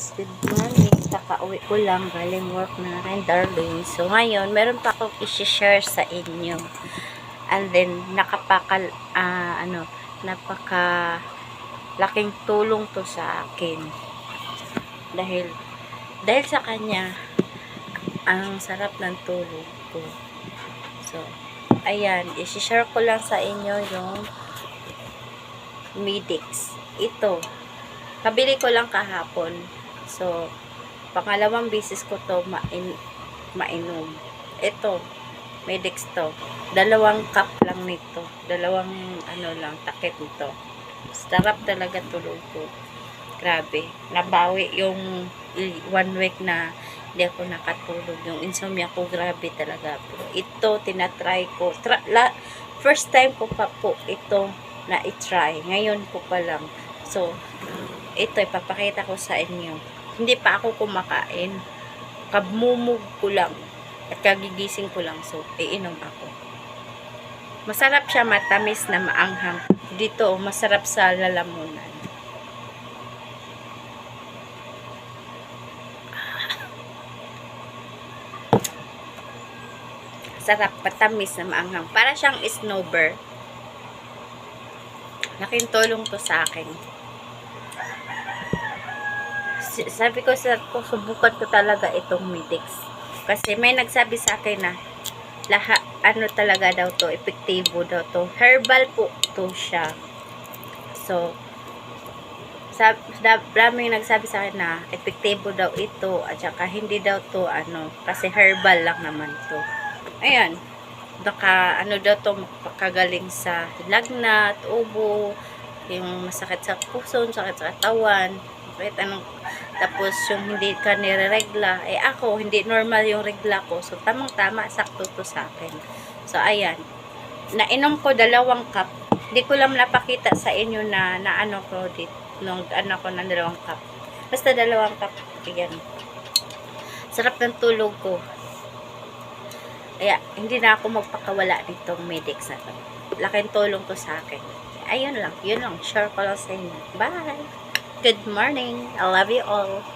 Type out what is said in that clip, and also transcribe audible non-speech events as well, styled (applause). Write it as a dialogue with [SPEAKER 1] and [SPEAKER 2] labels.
[SPEAKER 1] Good morning. Kakauwi ko lang. Galing work na rin, darling. So, ngayon, meron pa akong isi-share sa inyo. And then, nakapakal, ah, ano, napaka laking tulong to sa akin. Dahil, dahil sa kanya, ang sarap ng tulog ko. So, ayan, isi-share ko lang sa inyo yung Midix. Ito, kabili ko lang kahapon. So, pangalawang bisis ko to main, mainom. Ito, Medix to. Dalawang cup lang nito. Dalawang ano lang, takip nito. Sarap talaga tulog ko. Grabe. Nabawi yung one week na hindi ako nakatulog. Yung insomnia ko, grabe talaga. Pero ito, tinatry ko. Tra- la- first time ko pa po ito na i-try. Ngayon ko pa lang. So, ito, ipapakita ko sa inyo. Hindi pa ako kumakain. Kabmumug ko lang. At kagigising ko lang. So, iinom ako. Masarap siya matamis na maanghang. Dito, masarap sa lalamunan. (laughs) Sarap, patamis na maanghang. Para siyang snowbird. Laking tulong to sa akin. Sabi ko sa ko, subukan ko talaga itong Midix. Kasi may nagsabi sa akin na lahat, ano talaga daw to, epektibo daw to. Herbal po to siya. So, sab, dab, daming nagsabi sa akin na epektibo daw ito at saka hindi daw to ano kasi herbal lang naman to. Ayan. Naka ano daw to makagaling sa lagnat, ubo, yung masakit sa puso, sakit sa katawan, kahit anong tapos yung hindi ka nireregla, eh ako, hindi normal yung regla ko. So, tamang-tama, sakto to sa akin. So, ayan. Nainom ko dalawang cup. Hindi ko lang napakita sa inyo na, na ano ko dito, nung ano ko ng dalawang cup. Basta dalawang cup. Ayan. Sarap ng tulog ko. Kaya, hindi na ako magpakawala nitong Medix na to. Laking tulong to sa akin. Ayun lang. Yun lang. Share ko lang sa inyo. Bye! Good morning. I love you all.